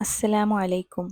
അസ്സലാമു അലൈക്കും.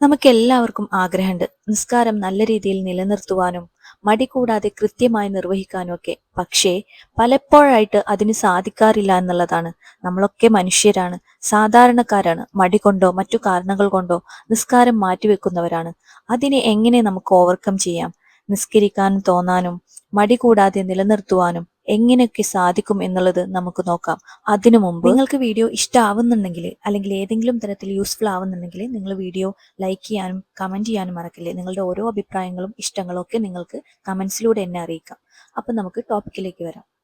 നമുക്ക് എല്ലാവർക്കും ആഗ്രഹമുണ്ട് നിസ്കാരം നല്ല രീതിയിൽ നിലനിർത്തുവാനും മടി കൂടാതെ കൃത്യമായി നിർവഹിക്കാനും ഒക്കെ പക്ഷേ പലപ്പോഴായിട്ട് അതിന് സാധിക്കാറില്ല എന്നുള്ളതാണ്. നമ്മളൊക്കെ മനുഷ്യരാണ്. സാധാരണക്കാരാണ്. മടി കൊണ്ടോ മറ്റു കാരണങ്ങൾ കൊണ്ടോ നിസ്കാരം മാറ്റിവെക്കുന്നവരാണ്. അതിനെ എങ്ങനെ നമുക്ക് ഓവർകം ചെയ്യാം? നിസ്കരിക്കാനും തോന്നാനും മടി കൂടാതെ നിലനിർത്തുവാനും എങ്ങനെയൊക്കെ സാധിക്കും എന്നുള്ളത് നമുക്ക് നോക്കാം. അതിനു മുമ്പ് നിങ്ങൾക്ക് വീഡിയോ ഇഷ്ടമാവുന്നുണ്ടെങ്കിൽ അല്ലെങ്കിൽ ഏതെങ്കിലും തരത്തിൽ യൂസ്ഫുൾ ആവുന്നുണ്ടെങ്കിൽ നിങ്ങൾ വീഡിയോ ലൈക്ക് ചെയ്യാനും കമന്റ് ചെയ്യാനും മറക്കില്ലേ. നിങ്ങളുടെ ഓരോ അഭിപ്രായങ്ങളും ഇഷ്ടങ്ങളും ഒക്കെ നിങ്ങൾക്ക് കമന്റ്സിലൂടെ എന്നെ അറിയിക്കാം. അപ്പം നമുക്ക് ടോപ്പിക്കിലേക്ക് വരാം.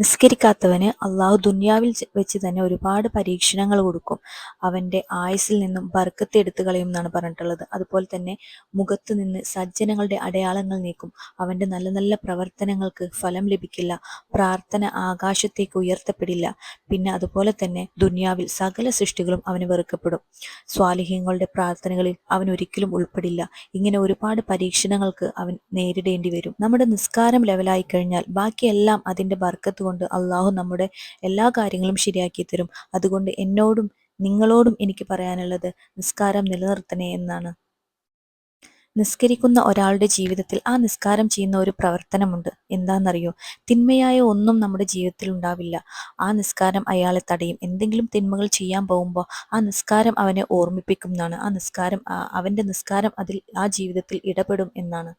നിസ്കരിക്കാത്തവന് അള്ളാഹു ദുന്യാവിൽ വെച്ച് തന്നെ ഒരുപാട് പരീക്ഷണങ്ങൾ കൊടുക്കും. അവന്റെ ആയുസിൽ നിന്നും ബർക്കത്ത് എടുത്തു കളയും എന്നാണ് പറഞ്ഞിട്ടുള്ളത്. അതുപോലെ തന്നെ മുഖത്ത് നിന്ന് സജ്ജനങ്ങളുടെ അടയാളങ്ങൾ നീക്കും. അവന്റെ നല്ല നല്ല പ്രവർത്തനങ്ങൾക്ക് ഫലം ലഭിക്കില്ല. പ്രാർത്ഥന ആകാശത്തേക്ക് ഉയർത്തപ്പെടില്ല. പിന്നെ അതുപോലെ തന്നെ ദുന്യാവിൽ സകല സൃഷ്ടികളും അവന് വെറുക്കപ്പെടും. സ്വാലിഹ്യങ്ങളുടെ പ്രാർത്ഥനകളിൽ അവൻ ഒരിക്കലും ഉൾപ്പെടില്ല. ഇങ്ങനെ ഒരുപാട് പരീക്ഷണങ്ങൾക്ക് അവൻ നേരിടേണ്ടി വരും. നമ്മുടെ നിസ്കാരം ലെവലായി കഴിഞ്ഞാൽ ബാക്കിയെല്ലാം അതിന്റെ ബർക്കത്ത് കൊണ്ട് അള്ളാഹു നമ്മുടെ എല്ലാ കാര്യങ്ങളും ശരിയാക്കി തരും. അതുകൊണ്ട് എന്നോടും നിങ്ങളോടും എനിക്ക് പറയാനുള്ളത് നിസ്കാരം നിലനിർത്തണേ എന്നാണ്. നിസ്കരിക്കുന്ന ഒരാളുടെ ജീവിതത്തിൽ ആ നിസ്കാരം ചെയ്യുന്ന ഒരു പ്രവർത്തനമുണ്ട്. എന്താണെന്നറിയോ? തിന്മയായ ഒന്നും നമ്മുടെ ജീവിതത്തിൽ ഉണ്ടാവില്ല. ആ നിസ്കാരം അയാളെ തടയും. എന്തെങ്കിലും തിന്മകൾ ചെയ്യാൻ പോകുമ്പോൾ ആ നിസ്കാരം അവനെ ഓർമ്മിപ്പിക്കും എന്നാണ്. ആ നിസ്കാരം അവന്റെ നിസ്കാരം അതിൽ ആ ജീവിതത്തിൽ ഇടപെടും എന്നാണ്.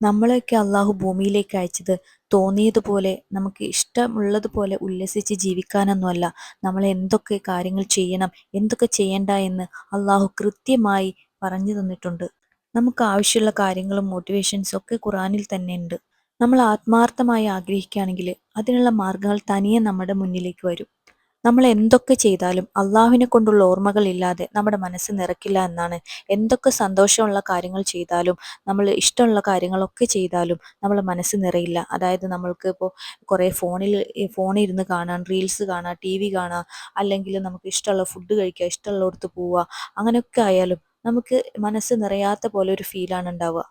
നമ്മളെയൊക്കെ അള്ളാഹു ഭൂമിയിലേക്ക് അയച്ചത് തോന്നിയതുപോലെ നമുക്ക് ഇഷ്ടമുള്ളതുപോലെ ഉല്ലസിച്ച് ജീവിക്കാനൊന്നുമല്ല. നമ്മൾ എന്തൊക്കെ കാര്യങ്ങൾ ചെയ്യണം എന്തൊക്കെ ചെയ്യണ്ട എന്ന് അള്ളാഹു കൃത്യമായി പറഞ്ഞു തന്നിട്ടുണ്ട്. നമുക്ക് ആവശ്യമുള്ള കാര്യങ്ങളും മോട്ടിവേഷൻസും ഒക്കെ ഖുറാനിൽ തന്നെ ഉണ്ട്. നമ്മൾ ആത്മാർത്ഥമായി ആഗ്രഹിക്കുകയാണെങ്കിൽ അതിനുള്ള മാർഗങ്ങൾ തനിയെ നമ്മുടെ മുന്നിലേക്ക് വരും. നമ്മൾ എന്തൊക്കെ ചെയ്താലും അള്ളാഹുവിനെ കൊണ്ടുള്ള ഓർമ്മകൾ ഇല്ലാതെ നമ്മുടെ മനസ്സ് നിറക്കില്ല എന്നാണ്. എന്തൊക്കെ സന്തോഷമുള്ള കാര്യങ്ങൾ ചെയ്താലും നമ്മൾ ഇഷ്ടമുള്ള കാര്യങ്ങളൊക്കെ ചെയ്താലും നമ്മളെ മനസ്സ് നിറയില്ല. അതായത് നമ്മൾക്ക് ഇപ്പോൾ കുറേ ഫോണിൽ ഫോണിൽ ഇരുന്ന് കാണാൻ റീൽസ് കാണാം ടി വി അല്ലെങ്കിൽ നമുക്ക് ഇഷ്ടമുള്ള ഫുഡ് കഴിക്കുക ഇഷ്ടമുള്ളിടത്ത് പോവുക അങ്ങനെയൊക്കെ ആയാലും നമുക്ക് മനസ്സ് നിറയാത്ത പോലെ ഒരു ഫീലാണ് ഉണ്ടാവുക.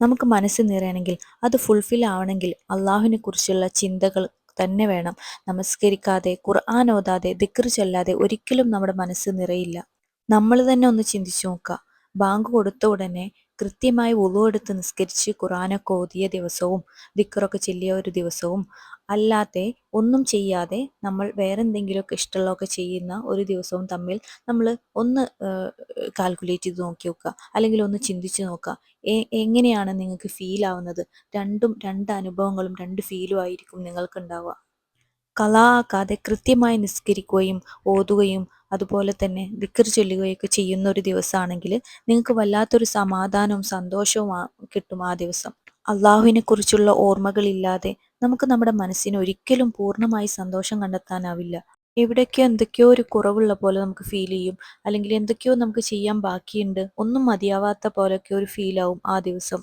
നമുക്ക് മനസ്സ് നിറയണമെങ്കിൽ അത് ഫുൾഫിൽ ആവണമെങ്കിൽ അള്ളാഹുവിനെ കുറിച്ചുള്ള ചിന്തകൾ തന്നെ വേണം. നമസ്കരിക്കാതെ ഖുർആൻ ഓതാതെ ദിക്ർ ചൊല്ലാതെ ഒരിക്കലും നമ്മുടെ മനസ്സ് നിറയില്ല. നമ്മൾ തന്നെ ഒന്ന് ചിന്തിച്ചു നോക്കുക. ബാങ്ക് കൊടുത്ത ഉടനെ കൃത്യമായി ഉളുവെടുത്ത് നിസ്കരിച്ച് ഖുറാനൊക്കെ ഓതിയ ദിവസവും ദിക്കറൊക്കെ ചെല്ലിയ ഒരു ദിവസവും അല്ലാതെ ഒന്നും ചെയ്യാതെ നമ്മൾ വേറെ എന്തെങ്കിലുമൊക്കെ ഇഷ്ടമുള്ളതൊക്കെ ചെയ്യുന്ന ഒരു ദിവസവും തമ്മിൽ നമ്മൾ ഒന്ന് കാൽക്കുലേറ്റ് ചെയ്ത് നോക്കി നോക്കുക. അല്ലെങ്കിൽ ഒന്ന് ചിന്തിച്ച് നോക്കുക. എങ്ങനെയാണ് നിങ്ങൾക്ക് ഫീൽ ആവുന്നത്? രണ്ടും രണ്ട് അനുഭവങ്ങളും രണ്ട് ഫീലും ആയിരിക്കും നിങ്ങൾക്ക് ഉണ്ടാവുക കലാക്കാതെ കൃത്യമായി നിസ്കരിക്കുകയും ഓതുകയും അതുപോലെ തന്നെ ദിക്കർ ചൊല്ലുകയൊക്കെ ചെയ്യുന്ന ഒരു ദിവസമാണെങ്കിൽ നിങ്ങൾക്ക് വല്ലാത്തൊരു സമാധാനവും സന്തോഷവും കിട്ടും ആ ദിവസം. അള്ളാഹുവിനെ കുറിച്ചുള്ള ഓർമ്മകളില്ലാതെ നമുക്ക് നമ്മുടെ മനസ്സിന് ഒരിക്കലും പൂർണമായി സന്തോഷം കണ്ടെത്താനാവില്ല. എവിടെയൊക്കെയോ എന്തൊക്കെയോ ഒരു കുറവുള്ള പോലെ നമുക്ക് ഫീൽ ചെയ്യും. അല്ലെങ്കിൽ എന്തൊക്കെയോ നമുക്ക് ചെയ്യാൻ ബാക്കിയുണ്ട്. ഒന്നും മതിയാവാത്ത പോലെയൊക്കെ ഒരു ഫീലാവും ആ ദിവസം.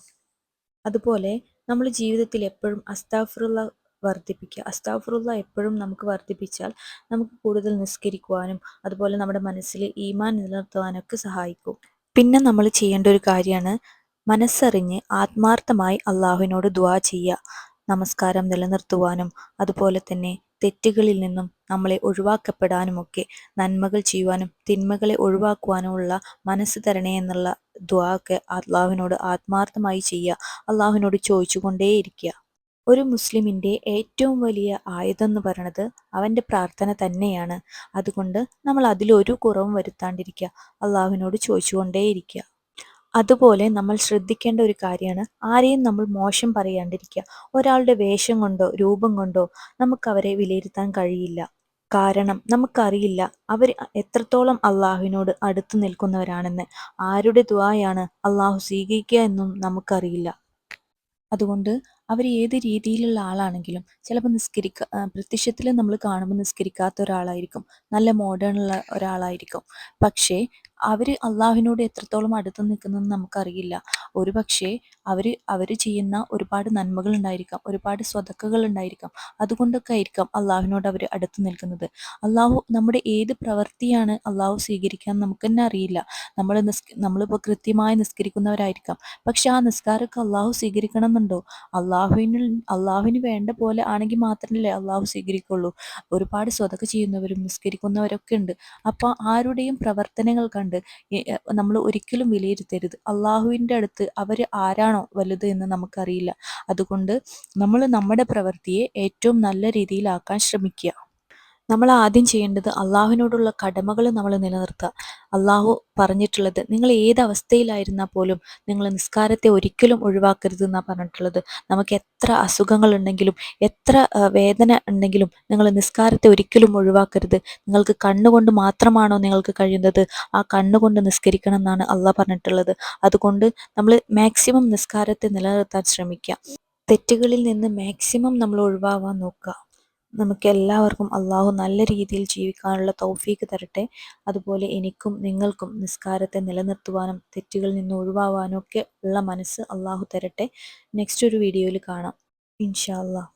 അതുപോലെ നമ്മൾ ജീവിതത്തിൽ എപ്പോഴും അസ്താഫറുള്ള വർദ്ധിപ്പിക്കുക. അസ്താഫറുള്ള എപ്പോഴും നമുക്ക് വർദ്ധിപ്പിച്ചാൽ നമുക്ക് കൂടുതൽ നിസ്കരിക്കുവാനും അതുപോലെ നമ്മുടെ മനസ്സിൽ ഈമാൻ നിലനിർത്തുവാനൊക്കെ സഹായിക്കും. പിന്നെ നമ്മൾ ചെയ്യേണ്ട ഒരു കാര്യമാണ് മനസ്സറിഞ്ഞ് ആത്മാർത്ഥമായി അള്ളാഹുവിനോട് ദ ചെയ്യുക. നമസ്കാരം നിലനിർത്തുവാനും അതുപോലെ തന്നെ തെറ്റുകളിൽ നിന്നും നമ്മളെ ഒഴിവാക്കപ്പെടാനുമൊക്കെ നന്മകൾ ചെയ്യുവാനും തിന്മകളെ ഒഴിവാക്കുവാനുമുള്ള മനസ്സ് തരണേ എന്നുള്ള ദ്വാക്ക് അള്ളാഹുവിനോട് ആത്മാർത്ഥമായി ചെയ്യുക. അള്ളാഹുവിനോട് ചോദിച്ചുകൊണ്ടേയിരിക്കുക. ഒരു മുസ്ലിമിന്റെ ഏറ്റവും വലിയ ആയുധം എന്ന് പറയണത് അവന്റെ പ്രാർത്ഥന തന്നെയാണ്. അതുകൊണ്ട് നമ്മൾ അതിലൊരു കുറവും വരുത്താണ്ടിരിക്കുക. അള്ളാഹുവിനോട് ചോദിച്ചുകൊണ്ടേയിരിക്കുക. അതുപോലെ നമ്മൾ ശ്രദ്ധിക്കേണ്ട ഒരു കാര്യമാണ് ആരെയും നമ്മൾ മോശം പറയാണ്ടിരിക്കുക. ഒരാളുടെ വേഷം കൊണ്ടോ രൂപം കൊണ്ടോ നമുക്ക് അവരെ വിലയിരുത്താൻ കഴിയില്ല. കാരണം നമുക്കറിയില്ല അവർ എത്രത്തോളം അള്ളാഹുവിനോട് അടുത്തു നിൽക്കുന്നവരാണെന്ന്. ആരുടെ ദ്വായാണ് അള്ളാഹു സ്വീകരിക്കുക എന്നും നമുക്കറിയില്ല. അതുകൊണ്ട് അവർ ഏത് രീതിയിലുള്ള ആളാണെങ്കിലും ചിലപ്പോൾ നിസ്കരിക്ക പ്രത്യക്ഷത്തിൽ നമ്മൾ കാണുമ്പോൾ നിസ്കരിക്കാത്ത ഒരാളായിരിക്കും. നല്ല മോഡേൺ ഉള്ള ഒരാളായിരിക്കും. പക്ഷേ അവർ അള്ളാഹുവിനോട് എത്രത്തോളം അടുത്ത് നിൽക്കുന്നതെന്ന് നമുക്കറിയില്ല. ഒരു പക്ഷേ അവർ അവർ ചെയ്യുന്ന ഒരുപാട് നന്മകൾ ഉണ്ടായിരിക്കാം ഒരുപാട് സ്വതക്കകൾ ഉണ്ടായിരിക്കാം. അതുകൊണ്ടൊക്കെ ആയിരിക്കാം അള്ളാഹുവിനോട് അവർ അടുത്ത് നിൽക്കുന്നത്. അള്ളാഹു നമ്മുടെ ഏത് പ്രവൃത്തിയാണ് അള്ളാഹു സ്വീകരിക്കാൻ നമുക്ക് തന്നെ അറിയില്ല. നമ്മൾ നിസ് നമ്മളിപ്പോൾ കൃത്യമായി നിസ്കരിക്കുന്നവരായിരിക്കാം. പക്ഷെ ആ നിസ്കാരമൊക്കെ അള്ളാഹു സ്വീകരിക്കണം എന്നുണ്ടോ അള്ളാഹുവിന് അള്ളാഹുവിന് വേണ്ട പോലെ ആണെങ്കിൽ മാത്രമല്ലേ അള്ളാഹു സ്വീകരിക്കുള്ളൂ. ഒരുപാട് സ്വതക്ക ചെയ്യുന്നവരും നിസ്കരിക്കുന്നവരൊക്കെ ഉണ്ട്. അപ്പോൾ ആരുടെയും പ്രവർത്തനങ്ങൾ കണ്ട് നമ്മൾ ഒരിക്കലും വിലയിരുത്തരുത്. അള്ളാഹുവിന്റെ അടുത്ത് അവർ ആരാണോ വലുത് എന്ന് നമുക്കറിയില്ല. അതുകൊണ്ട് നമ്മൾ നമ്മുടെ പ്രവൃത്തിയെ ഏറ്റവും നല്ല രീതിയിലാക്കാൻ ശ്രമിക്കുക. നമ്മൾ ആദ്യം ചെയ്യേണ്ടത് അള്ളാഹുവിനോടുള്ള കടമകൾ നമ്മൾ നിലനിർത്തുക. അള്ളാഹു പറഞ്ഞിട്ടുള്ളത് നിങ്ങൾ ഏത് അവസ്ഥയിലായിരുന്നാൽ പോലും നിങ്ങൾ നിസ്കാരത്തെ ഒരിക്കലും ഒഴിവാക്കരുത് എന്നാണ് പറഞ്ഞിട്ടുള്ളത്. നമുക്ക് എത്ര അസുഖങ്ങൾ ഉണ്ടെങ്കിലും എത്ര വേദന ഉണ്ടെങ്കിലും നിങ്ങൾ നിസ്കാരത്തെ ഒരിക്കലും ഒഴിവാക്കരുത്. നിങ്ങൾക്ക് കണ്ണുകൊണ്ട് മാത്രമാണോ നിങ്ങൾക്ക് കഴിയുന്നത്? ആ കണ്ണുകൊണ്ട് നിസ്കരിക്കണം എന്നാണ് അള്ളാഹ് പറഞ്ഞിട്ടുള്ളത്. അതുകൊണ്ട് നമ്മൾ മാക്സിമം നിസ്കാരത്തെ നിലനിർത്താൻ ശ്രമിക്കുക. തെറ്റുകളിൽ നിന്ന് മാക്സിമം നമ്മൾ ഒഴിവാവാൻ നോക്കുക. നമുക്ക് എല്ലാവർക്കും അള്ളാഹു നല്ല രീതിയിൽ ജീവിക്കാനുള്ള തൗഫീക്ക് തരട്ടെ. അതുപോലെ എനിക്കും നിങ്ങൾക്കും നിസ്കാരത്തെ നിലനിർത്തുവാനും തെറ്റുകളിൽ നിന്ന് ഒഴിവാവാനും ഒക്കെ ഉള്ള മനസ്സ് അള്ളാഹു തരട്ടെ. നെക്സ്റ്റ് ഒരു വീഡിയോയിൽ കാണാം. ഇൻഷാ അള്ളാഹ്.